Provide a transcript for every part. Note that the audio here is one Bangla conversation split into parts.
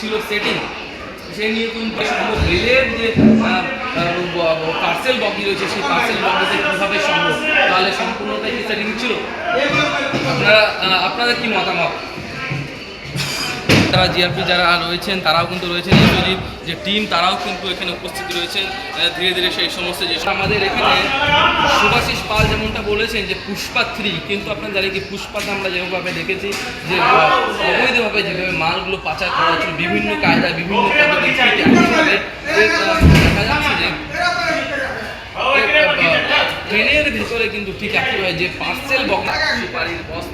ছিল সেটিং সেই নিয়ে কিন্তু রেলের যে পার্সেল বগি রয়েছে, সেই পার্সেল বগিতে কীভাবে সম্ভব? তাহলে সম্পূর্ণটাই কি সেটিং ছিল? আপনারা আপনাদের কি মতামত? তারা জিআরপি যারা রয়েছেন, তারাও কিন্তু রয়েছেন। এসওজির যে টিম, তারাও কিন্তু এখানে উপস্থিত রয়েছেন। ধীরে ধীরে সেই সমস্ত যে আমাদের এখানে সুভাষিস পাল যেমনটা বলেছেন, যে পুষ্পা থ্রি, কিন্তু আপনার জানেন কি পুষ্পাতে আমরা যেভাবে দেখেছি, যে অবৈধভাবে যেভাবে মালগুলো পাচার করা হচ্ছে, বিভিন্ন কায়দায়, বিভিন্ন ট্রেনের ভেতরে কিন্তু ঠিক একইভাবে যে পার্সেল বক্স সুপারির বস্তা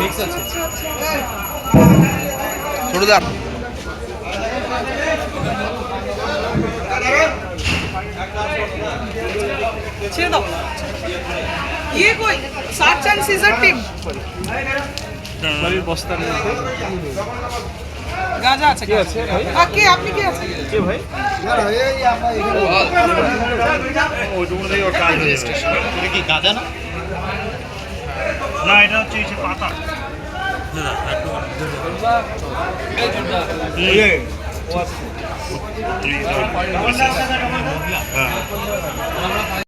মিক্স আছে। ছোটদা ছেড়ে দাও। কই? Search and seizure team. বস্তার মধ্যে। গাঁজা আছে কি আছে আর কে আপনি কি আছে কে ভাই? ওইটুকু থেকে ওর কাজ এটা কি গাঁজা না না এটা হচ্ছে এই পাতা। ইয়ে। ও আছে। হ্যাঁ।